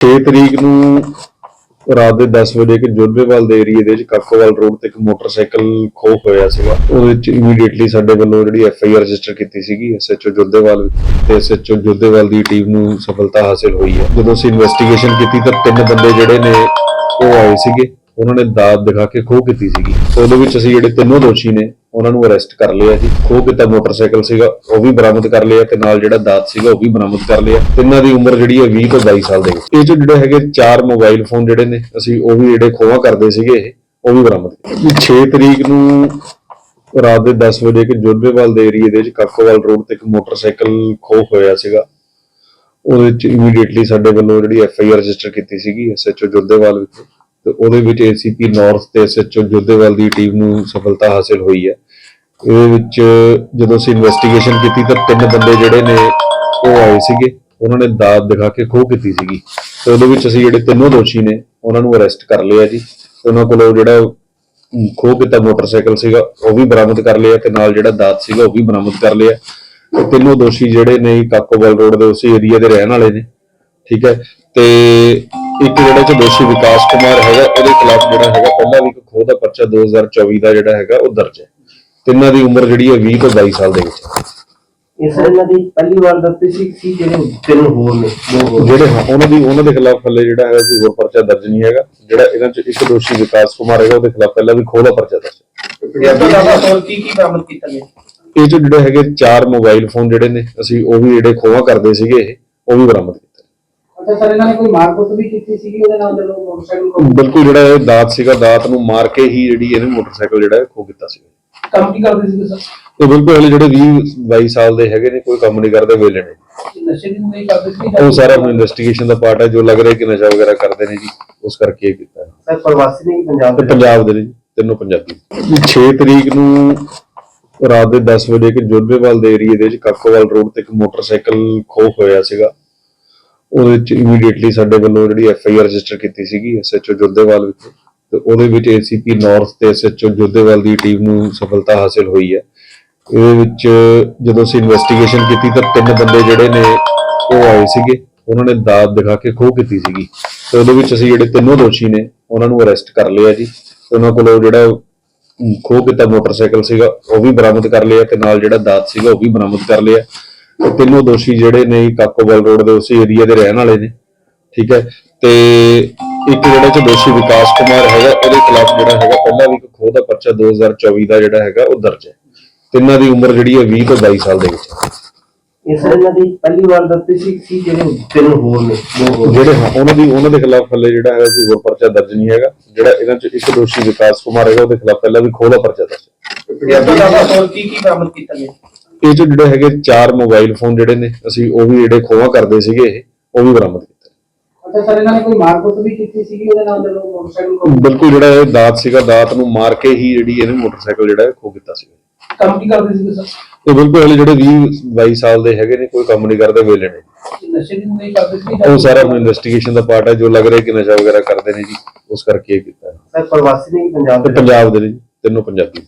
6 ਤਰੀਕ ਨੂੰ ਰਾਤ ਦੇ 10 ਵਜੇ ਕਿ ਜੋਧੇਵਾਲ ਦੇ ਏਰੀਏ ਦੇ ਵਿੱਚ ਕਾਕੋਵਾਲ ਰੋਡ ਤੇ ਇੱਕ ਮੋਟਰਸਾਈਕਲ ਖੋਹ ਹੋਇਆ ਸੀਗਾ। ਉਹਦੇ ਵਿੱਚ ਇਮੀਡੀਏਟਲੀ ਸਾਡੇ ਵੱਲੋਂ ਜਿਹੜੀ ਐਫ ਆਈ ਆਰ ਰਜਿਸਟਰ ਕੀਤੀ ਸੀਗੀ ਐਸਐਚਓ ਜੋਧੇਵਾਲ ਤੇ ਐਸਐਚਓ ਜੋਧੇਵਾਲ ਦੀ ਟੀਮ ਨੂੰ ਸਫਲਤਾ ਹਾਸਲ ਹੋਈ ਹੈ। ਜਦੋਂ ਅਸੀਂ ਇਨਵੈਸਟੀਗੇਸ਼ਨ ਕੀਤੀ ਤਾਂ ਤਿੰਨ ਬੰਦੇ ਜਿਹੜੇ ਨੇ ਉਹ ਆਏ ਸੀਗੇ। ਉਹਨਾਂ ਨੇ ਦਾਤ ਦਿਖਾ ਕੇ ਖੋਹ ਕੀਤੀ ਸੀਗੀ। ਉਹਦੇ ਵਿੱਚ ਅਸੀਂ ਜਿਹੜੇ ਤਿੰਨੋਂ ਦੋਸ਼ੀ ਨੇ, ਉਹਨਾਂ ਨੂੰ ਅਰੈਸਟ ਕਰ ਲਿਆ ਜੀ। ਖੋਹ ਕੀਤਾ ਮੋਟਰਸਾਈਕਲ ਸੀਗਾ, ਉਹ ਵੀ ਬਰਾਮਦ ਕਰ ਲਿਆ ਤੇ ਨਾਲ ਜਿਹੜਾ ਦਾਤ ਸੀਗਾ, ਉਹ ਵੀ ਬਰਾਮਦ ਕਰ ਲਿਆ। ਤਿੰਨਾਂ ਦੀ ਉਮਰ ਜਿਹੜੀ ਹੈ 20 ਤੋਂ 22 ਸਾਲ ਦੇ ਵਿੱਚ। ਇਹ ਚ ਜਿਹੜੇ ਹੈਗੇ ਚਾਰ ਮੋਬਾਈਲ ਫੋਨ ਜਿਹੜੇ ਨੇ, ਅਸੀਂ ਉਹ ਵੀ ਜਿਹੜੇ ਖੋਹਾ ਕਰਦੇ ਸੀਗੇ, ਇਹ, ਉਹ ਵੀ ਬਰਾਮਦ ਕੀਤੇ। 6 ਤਰੀਕ ਨੂੰ ਰਾਤ ਦੇ 10 ਵਜੇ ਕਿ ਜੋਧੇਵਾਲ ਦੇ ਏਰੀਏ ਦੇ ਵਿੱਚ ਕਾਕੋਵਾਲ ਰੋਡ ਤੇ ਇੱਕ ਮੋਟਰਸਾਈਕਲ ਖੋਹ ਹੋਇਆ ਸੀਗਾ। ਉਹਦੇ ਵਿੱਚ ਇਮੀਡੀਏਟਲੀ ਸਾਡੇ ਵੱਲੋਂ ਜਿਹੜੀ ਐਫ ਆਈ ਆਰ ਰਜਿਸਟਰ ਕੀਤੀ ਸੀਗੀ ਐਸਐਚਓ ਜੋਧੇਵਾਲ ਵਿੱਚ। ਤੇ ਉਹਦੇ ਵਿੱਚ ਏਸੀਪੀ ਨਾਰਥ ਤੇ ਐਸਐਚਓ ਜੋਧੇਵਾਲ ਦੀ ਟੀਮ ਨੂੰ ਸਫਲਤਾ ਹਾਸਲ ਹੋਈ ਹੈ। ਇਹਦੇ ਵਿੱਚ ਜਦੋਂ ਅਸੀਂ ਇਨਵੈਸਟੀਗੇਸ਼ਨ ਕੀਤੀ ਤਾਂ ਤਿੰਨ ਬੰਦੇ ਜਿਹੜੇ ਨੇ ਉਹ ਆਏ ਸੀਗੇ। ਉਹਨਾਂ ਨੇ ਦਾਤ ਦਿਖਾ ਕੇ ਖੋਹ ਕੀਤੀ ਸੀਗੀ। ਤੇ ਉਹਦੇ ਵਿੱਚ ਅਸੀਂ ਜਿਹੜੇ ਤਿੰਨੋਂ ਦੋਸ਼ੀ ਨੇ, ਉਹਨਾਂ ਨੂੰ ਅਰੈਸਟ ਕਰ ਲਿਆ ਜੀ। ਉਹਨਾਂ ਕੋਲੋਂ ਜਿਹੜਾ ਖੋਹ ਕੀਤਾ ਮੋਟਰਸਾਈਕਲ ਸੀਗਾ, ਉਹ ਵੀ ਬਰਾਮਦ ਕਰ ਲਿਆ ਤੇ ਨਾਲ ਜਿਹੜਾ ਦਾਤ ਸੀਗਾ, ਉਹ ਵੀ ਬਰਾਮਦ ਕਰ ਲਿਆ। ਤੇ ਤਿੰਨੋਂ ਦੋਸ਼ੀ ਜਿਹੜੇ ਨੇ ਕਾਕੋਵਾਲ ਰੋਡ ਦੇ ਉਸੇ ਏਰੀਆ ਦੇ ਰਹਿਣ ਵਾਲੇ ਨੇ। ਠੀਕ ਹੈ। ਤੇ ਇੱਕ ਜਿਹੜਾ ਚ ਦੋਸ਼ੀ ਵਿਕਾਸ ਕੁਮਾਰ ਹੈਗਾ ਉਹਦੇ ਖਿਲਾਫ ਜਿਹੜਾ ਹੈਗਾ ਪਹਿਲਾਂ ਵੀ ਇੱਕ ਖੋਹ ਦਾ ਪਰਚਾ 2024 ਦਾ ਜਿਹੜਾ ਹੈਗਾ ਉਹ ਦਰਜ ਹੈ। ਤਿੰਨਾਂ ਦੀ ਉਮਰ ਜਿਹੜੀ ਹੈ 20 ਤੋਂ 22 ਸਾਲ ਦੇ ਵਿੱਚ ਇਸ ਇਹਨਾਂ ਦੀ ਪਹਿਲੀ ਵਾਰ ਦੱਸੀ ਸੀ ਕਿ ਜਿਹੜੇ ਤਿੰਨ ਹੋਰ ਨੇ ਦੋ ਹੋਰ ਜਿਹੜੇ ਹਾਂ, ਉਹਨਾਂ ਦੀ ਉਹਨਾਂ ਦੇ ਖਿਲਾਫ ਹਲੇ ਜਿਹੜਾ ਹੈ ਕੋਈ ਹੋਰ ਪਰਚਾ ਦਰਜ ਨਹੀਂ ਹੈਗਾ। ਜਿਹੜਾ ਇਹਨਾਂ ਚ ਇੱਕ ਦੋਸ਼ੀ ਵਿਕਾਸ ਕੁਮਾਰ ਹੈਗਾ ਉਹਦੇ ਖਿਲਾਫ ਪਹਿਲਾਂ ਵੀ ਖੋਹ ਦਾ ਪਰਚਾ ਦਰਜ ਹੈ। ਇਸ ਤੋਂ ਇਲਾਵਾ ਹੋਰ ਕੀ ਕੀ ਬਰਾਮਦ ਕੀਤਾ ਗਿਆ? ਇਹ ਚ ਜਿਹੜੇ ਹੈਗੇ ਚਾਰ ਮੋਬਾਈਲ ਫੋਨ ਜਿਹੜੇ ਨੇ ਅਸੀਂ ਉਹ ਵੀ ਜਿਹੜੇ ਖੋਹਾ ਕਰਦੇ ਸੀਗੇ ਇਹ ਉਹ ਵੀ ਬਰਾਮਦ ਕੀਤੇ। ਅੱਛਾ ਸਰ ਇਹਨਾਂ ਨੇ ਕੋਈ ਮਾਰਕੁੱਟ ਵੀ ਕੀਤੀ ਸੀਗੀ ਉਹਦੇ ਨਾਲ ਜਦੋਂ ਮੋਟਰਸਾਈਕਲ ਕੋਲ ਬਿਲਕੁਲ ਜਿਹੜਾ ਇਹ ਦਾਤ ਸੀਗਾ ਦਾਤ ਨੂੰ ਮਾਰ ਕੇ ਹੀ ਜਿਹੜੀ ਇਹਨੇ ਮੋਟਰਸਾਈਕਲ ਜਿਹੜਾ ਖੋਹ ਕੀਤਾ ਸੀ ਕੰਮ ਕੀ ਕਰਦੇ ਸੀਗੇ ਸਰ? ਇਹ ਬਿਲਕੁਲ ਹਲੇ ਜਿਹੜੇ 20 22 ਸਾਲ ਦੇ ਹੈਗੇ ਨੇ ਕੋਈ ਕੰਮ ਨਹੀਂ ਕਰਦੇ ਵੇਲੇ ਨੇ। ਨਸ਼ੇ ਦੀ ਨਹੀਂ ਕਰਦੇ ਸੀ ਉਹ ਸਾਰਾ ਇਨਵੈਸਟੀਗੇਸ਼ਨ ਦਾ ਪਾਰਟ ਹੈ ਜੋ ਲੱਗ ਰਿਹਾ ਕਿ ਨਸ਼ਾ ਵਗੈਰਾ ਕਰਦੇ ਨੇ ਜੀ ਉਸ ਕਰਕੇ ਇਹ ਕੀਤਾ। ਹੈ। ਸਰ ਪ੍ਰਵਾਸੀ ਨੇ ਪੰਜਾਬ ਤੇ ਦੇ ਪੰਜਾਬ ਦੇ ਨੇ ਜੀ, ਤਿੰਨੋਂ ਪੰਜਾਬੀ। 6 ਤਰੀਕ ਨੂੰ ਰਾਤ ਦੇ 10 ਵਜੇ ਕਿ ਜੋਧੇਵਾਲ ਦੇ ਏਰੀਏ ਦੇ ਵਿੱਚ ਕਾਕੋਵਾਲ ਰੋਡ ਤੇ ਇੱਕ ਮੋਟਰਸਾਈਕਲ ਖੋਹ ਹੋਇਆ ਸੀਗਾ। ਉਹਦੇ ਵਿੱਚ ਇਮੀਡੀਏਟਲੀ ਸਾਡੇ ਵੱਲੋਂ ਜਿਹੜੀ ਐਫ ਆਈ ਆਰ ਰਜਿਸਟਰ ਕੀਤੀ ਸੀਗੀ ਐਸਐਚਓ ਜੋਧੇਵਾਲ ਵਿੱਚ, ਤੇ ਉਹਦੇ ਵਿੱਚ ਏਸੀਪੀ ਨਾਰਥ ਤੇ ਐਸਐਚਓ ਜੋਧੇਵਾਲ ਦੀ ਟੀਮ ਨੂੰ ਸਫਲਤਾ ਹਾਸਲ ਹੋਈ ਹੈ। ਇਹਦੇ ਵਿੱਚ ਜਦੋਂ ਅਸੀਂ ਇਨਵੈਸਟੀਗੇਸ਼ਨ ਕੀਤੀ ਤਾਂ ਤਿੰਨ ਬੰਦੇ ਜਿਹੜੇ ਨੇ ਉਹ ਆਏ ਸੀਗੇ, ਉਹਨਾਂ ਨੇ ਦਾਤ ਦਿਖਾ ਕੇ ਖੋਹ ਕੀਤੀ ਸੀਗੀ। ਤੇ ਉਹਦੇ ਵਿੱਚ ਅਸੀਂ ਜਿਹੜੇ ਤਿੰਨੋਂ ਦੋਸ਼ੀ ਨੇ, ਉਹਨਾਂ ਨੂੰ ਅਰੈਸਟ ਕਰ ਲਿਆ ਜੀ। ਉਹਨਾਂ ਕੋਲੋਂ ਜਿਹੜਾ ਖੋਹ ਕੀਤਾ ਮੋਟਰਸਾਈਕਲ ਸੀਗਾ, ਉਹ ਵੀ ਬਰਾਮਦ ਕਰ ਲਿਆ ਤੇ ਨਾਲ ਜਿਹੜਾ ਦਾਤ ਸੀਗਾ, ਉਹ ਵੀ ਬਰਾਮਦ ਕਰ ਲਿਆ। ਤੇ ਤਿੰਨੋਂ ਦੋਸ਼ੀ ਜਿਹੜੇ ਨੇ ਕਾਕੋਵਾਲ ਰੋਡ ਦੇ ਉਸੇ ਏਰੀਆ ਦੇ ਰਹਿਣ ਵਾਲੇ ਨੇ ਠੀਕ ਹੈ? ਤੇ ਇੱਕ ਜਿਹੜਾ ਚ ਦੋਸ਼ੀ ਵਿਕਾਸ ਕੁਮਾਰ ਹੈਗਾ ਉਹਦੇ ਖਿਲਾਫ ਜਿਹੜਾ ਹੈਗਾ ਪਹਿਲਾਂ ਵੀ ਇੱਕ ਖੋਹ ਦਾ ਪਰਚਾ 2024 ਦਾ ਜਿਹੜਾ ਹੈਗਾ ਉਹ ਦਰਜ ਹੈ। ਤਿੰਨਾਂ ਦੀ ਉਮਰ ਜਿਹੜੀ ਹੈ 20 ਤੋਂ 22 ਸਾਲ ਦੇ ਵਿੱਚ ਇਸ ਇਹਨਾਂ ਦੀ ਪਹਿਲੀ ਵਾਰ ਦੱਸੀ ਸੀ ਕਿ ਜਿਹੜੇ ਤਿੰਨ ਹੋਰ ਨੇ ਜਿਹੜੇ ਹਾਂ, ਉਹਨਾਂ ਦੀ ਉਹਨਾਂ ਦੇ ਖਿਲਾਫ ਹਲੇ ਜਿਹੜਾ ਹੈ ਕੋਈ ਹੋਰ ਪਰਚਾ ਦਰਜ ਨਹੀਂ ਹੈਗਾ। ਜਿਹੜਾ ਇਹਨਾਂ ਚ ਇੱਕ ਦੋਸ਼ੀ ਵਿਕਾਸ ਕੁਮਾਰ ਹੈਗਾ ਉਹਦੇ ਖਿਲਾਫ ਪਹਿਲਾਂ ਵੀ ਖੋਹ ਦਾ ਪਰਚਾ ਦਰਜ ਹੈ। ਇਸ ਤੋਂ ਇਲਾਵਾ ਹੋਰ ਕੀ ਕੀ ਬਰਾਮਦ ਕੀਤਾ ਗਿਆ? ਇਹ ਚ ਜਿਹੜੇ ਹੈਗੇ ਚਾਰ ਮੋਬਾਈਲ ਫੋਨ ਜਿਹੜੇ ਨੇ ਅਸੀਂ ਉਹ ਵੀ ਜਿਹੜੇ ਖੋਹਾ ਕਰਦੇ ਸੀਗੇ ਇਹ ਉਹ ਵੀ ਬਰਾਮਦ ਕੀਤੇ ਅੱਛਾ ਸਰ ਇਹਨਾਂ ਨੇ ਕੋਈ ਮਾਰਕੁੱਟ ਵੀ ਕੀਤੀ ਸੀਗੀ ਉਹਦੇ ਨਾਲ ਜਦੋਂ ਮੋਟਰਸਾਈਕਲ ਕੋਲ ਬਿਲਕੁਲ ਜਿਹੜਾ ਇਹ ਦਾਤ ਸੀਗਾ ਦਾਤ ਨੂੰ ਮਾਰ ਕੇ ਹੀ ਜਿਹੜੀ ਇਹਨੇ ਮੋਟਰਸਾਈਕਲ ਜਿਹੜਾ ਹੈ ਖੋਹ ਕੀਤਾ ਸੀ ਕੰਮ ਕੀ ਕਰਦੇ ਸੀਗੇ ਸਰ? ਇਹ ਬਿਲਕੁਲ ਹਲੇ ਜਿਹੜੇ 20 22 ਸਾਲ ਦੇ ਹੈਗੇ ਨੇ ਕੋਈ ਕੰਮ ਨਹੀਂ ਕਰਦੇ ਵੇਲੇ ਨੇ। ਨਸ਼ੇ ਦੀ ਨਹੀਂ ਕਰਦੇ ਸੀ ਉਹ ਸਾਰਾ ਇਨਵੈਸਟੀਗੇਸ਼ਨ ਦਾ ਪਾਰਟ ਹੈ ਜੋ ਲੱਗ ਰਿਹਾ ਕਿ ਨਸ਼ਾ ਵਗੈਰਾ ਕਰਦੇ ਨੇ ਜੀ ਉਸ ਕਰਕੇ ਇਹ ਕੀਤਾ। ਹੈ। ਸਰ ਪ੍ਰਵਾਸੀ ਨੇ ਪੰਜਾਬ ਤੇ ਦੇ ਪੰਜਾਬ ਦੇ ਨੇ ਜੀ, ਤਿੰਨੋਂ ਪੰਜਾਬੀ।